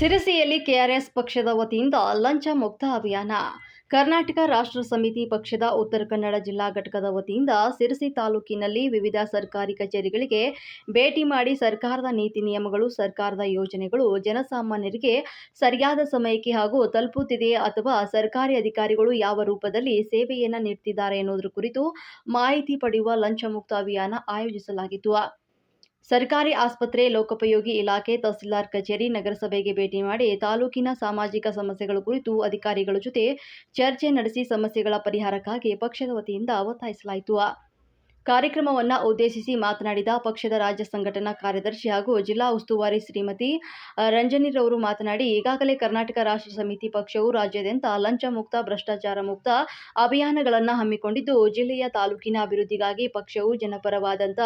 ಸಿರಸಿಯಲ್ಲಿ KRS ಪಕ್ಷದ ವತಿಯಿಂದ ಲಂಚ ಮುಕ್ತ ಅಭಿಯಾನ. ಕರ್ನಾಟಕ ರಾಷ್ಟ್ರ ಸಮಿತಿ ಪಕ್ಷದ ಉತ್ತರ ಕನ್ನಡ ಜಿಲ್ಲಾ ಘಟಕದ ವತಿಯಿಂದ ಸಿರಸಿ ತಾಲೂಕಿನಲ್ಲಿ ವಿವಿಧ ಸರ್ಕಾರಿ ಕಚೇರಿಗಳಿಗೆ ಭೇಟಿ ಮಾಡಿ ಸರ್ಕಾರದ ನೀತಿ ನಿಯಮಗಳು, ಸರ್ಕಾರದ ಯೋಜನೆಗಳು ಜನಸಾಮಾನ್ಯರಿಗೆ ಸರಿಯಾದ ಸಮಯಕ್ಕೆ ಹಾಗೂ ತಲುಪುತ್ತಿದೆಯೇ ಅಥವಾ ಸರ್ಕಾರಿ ಅಧಿಕಾರಿಗಳು ಯಾವ ರೂಪದಲ್ಲಿ ಸೇವೆಯನ್ನು ನೀಡುತ್ತಿದ್ದಾರೆ ಎನ್ನುವುದರ ಕುರಿತು ಮಾಹಿತಿ ಪಡೆಯುವ ಲಂಚ ಮುಕ್ತ ಅಭಿಯಾನ ಆಯೋಜಿಸಲಾಗಿತ್ತು. ಸರ್ಕಾರಿ ಆಸ್ಪತ್ರೆ, ಲೋಕೋಪಯೋಗಿ ಇಲಾಖೆ, ತಹಸೀಲ್ದಾರ್ ಕಚೇರಿ, ನಗರಸಭೆಗೆ ಭೇಟಿ ಮಾಡಿ ತಾಲೂಕಿನ ಸಾಮಾಜಿಕ ಸಮಸ್ಯೆಗಳ ಕುರಿತು ಅಧಿಕಾರಿಗಳ ಜೊತೆ ಚರ್ಚೆ ನಡೆಸಿ ಸಮಸ್ಯೆಗಳ ಪರಿಹಾರಕ್ಕಾಗಿ ಪಕ್ಷದ ವತಿಯಿಂದ ಒತ್ತಾಯಿಸಲಾಯಿತು. ಕಾರ್ಯಕ್ರಮವನ್ನು ಉದ್ದೇಶಿಸಿ ಮಾತನಾಡಿದ ಪಕ್ಷದ ರಾಜ್ಯ ಸಂಘಟನಾ ಕಾರ್ಯದರ್ಶಿ ಹಾಗೂ ಜಿಲ್ಲಾ ಉಸ್ತುವಾರಿ ಶ್ರೀಮತಿ ರಂಜನಿರವರು ಮಾತನಾಡಿ, ಈಗಾಗಲೇ ಕರ್ನಾಟಕ ರಾಷ್ಟ್ರ ಸಮಿತಿ ಪಕ್ಷವು ರಾಜ್ಯಾದ್ಯಂತ ಲಂಚ ಮುಕ್ತ ಭ್ರಷ್ಟಾಚಾರ ಮುಕ್ತ ಅಭಿಯಾನಗಳನ್ನು ಹಮ್ಮಿಕೊಂಡಿದ್ದು, ಜಿಲ್ಲೆಯ ತಾಲೂಕಿನ ಅಭಿವೃದ್ಧಿಗಾಗಿ ಪಕ್ಷವು ಜನಪರವಾದಂಥ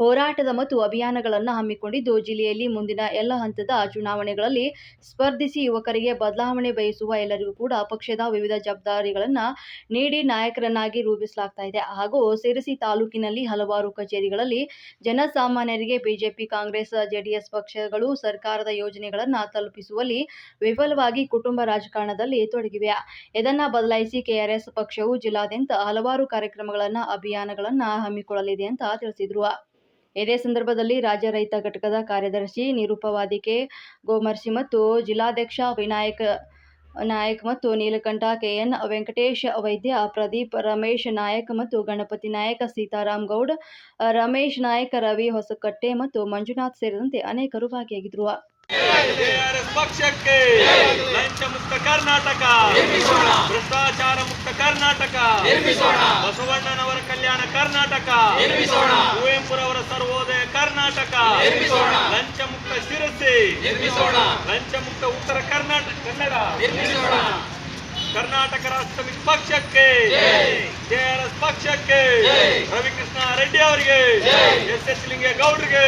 ಹೋರಾಟದ ಮತ್ತು ಅಭಿಯಾನಗಳನ್ನು ಹಮ್ಮಿಕೊಂಡಿದ್ದು, ಜಿಲ್ಲೆಯಲ್ಲಿ ಮುಂದಿನ ಎಲ್ಲ ಹಂತದ ಚುನಾವಣೆಗಳಲ್ಲಿ ಸ್ಪರ್ಧಿಸಿ ಯುವಕರಿಗೆ ಬದಲಾವಣೆ ಬಯಸುವ ಎಲ್ಲರಿಗೂ ಕೂಡ ಪಕ್ಷದ ವಿವಿಧ ಜವಾಬ್ದಾರಿಗಳನ್ನು ನೀಡಿ ನಾಯಕರನ್ನಾಗಿ ರೂಪಿಸಲಾಗ್ತಾ ಇದೆ. ಹಾಗೂ ಸೇರಿಸಿ ತಾಲೂಕಿನಲ್ಲಿ ಹಲವಾರು ಕಚೇರಿಗಳಲ್ಲಿ ಜನಸಾಮಾನ್ಯರಿಗೆ ಬಿಜೆಪಿ, ಕಾಂಗ್ರೆಸ್, ಜೆಡಿಎಸ್ ಪಕ್ಷಗಳು ಸರ್ಕಾರದ ಯೋಜನೆಗಳನ್ನು ತಲುಪಿಸುವಲ್ಲಿ ವಿಫಲವಾಗಿ ಕುಟುಂಬ ರಾಜಕಾರಣದಲ್ಲಿ ತೊಡಗಿವೆ. ಇದನ್ನ ಬದಲಾಯಿಸಿ ಕೆಆರ್ಎಸ್ ಪಕ್ಷವು ಜಿಲ್ಲಾದ್ಯಂತ ಹಲವಾರು ಕಾರ್ಯಕ್ರಮಗಳನ್ನು, ಅಭಿಯಾನಗಳನ್ನು ಹಮ್ಮಿಕೊಳ್ಳಲಿದೆ ಅಂತ ತಿಳಿಸಿದರು. ಇದೇ ಸಂದರ್ಭದಲ್ಲಿ ರಾಜ್ಯ ರೈತ ಘಟಕದ ಕಾರ್ಯದರ್ಶಿ ನಿರುಪವಾದಿಕೆ ಗೋಮರ್ಶಿ ಮತ್ತು ಜಿಲ್ಲಾಧ್ಯಕ್ಷ ವಿನಾಯಕ್ ನಾಯಕ್ ಮತ್ತು ನೀಲಕಂಠ, ಕೆಎನ್ ವೆಂಕಟೇಶ್, ವೈದ್ಯ ಪ್ರದೀಪ್, ರಮೇಶ್ ನಾಯಕ್ ಮತ್ತು ಗಣಪತಿ ನಾಯಕ ಸೀತಾರಾಮ್ ಗೌಡ್, ರಮೇಶ್ ನಾಯಕ್, ರವಿ ಹೊಸಕಟ್ಟೆ ಮತ್ತು ಮಂಜುನಾಥ್ ಸೇರಿದಂತೆ ಅನೇಕರು ಭಾಗಿಯಾಗಿದ್ದರು. ಕೆಆರ್ಎಸ್ ಪಕ್ಷಕ್ಕೆ ಲಂಚ ಮುಕ್ತ ಕರ್ನಾಟಕ, ಭ್ರಷ್ಟಾಚಾರ ಮುಕ್ತ ಕರ್ನಾಟಕ, ಬಸವಣ್ಣನವರ ಕಲ್ಯಾಣ ಕರ್ನಾಟಕ, ಕುವೆಂಪುರವರ ಸರ್ವೋದಯ ಕರ್ನಾಟಕ, ಲಂಚ ಮುಕ್ತ ಶಿರಸಿ. ಲಂಚ ಮುಕ್ತ ಉತ್ತರ ಕರ್ನಾಟಕ ಕನ್ನಡ. ಕರ್ನಾಟಕ ರಾಷ್ಟ್ರ ಪಕ್ಷಕ್ಕೆ ಜೆಆರ್ಎಸ್ ಪಕ್ಷಕ್ಕೆ. ರವಿಕೃಷ್ಣ ರೆಡ್ಡಿ ಅವರಿಗೆ. S S ಲಿಂಗೇಗೌಡರಿಗೆ.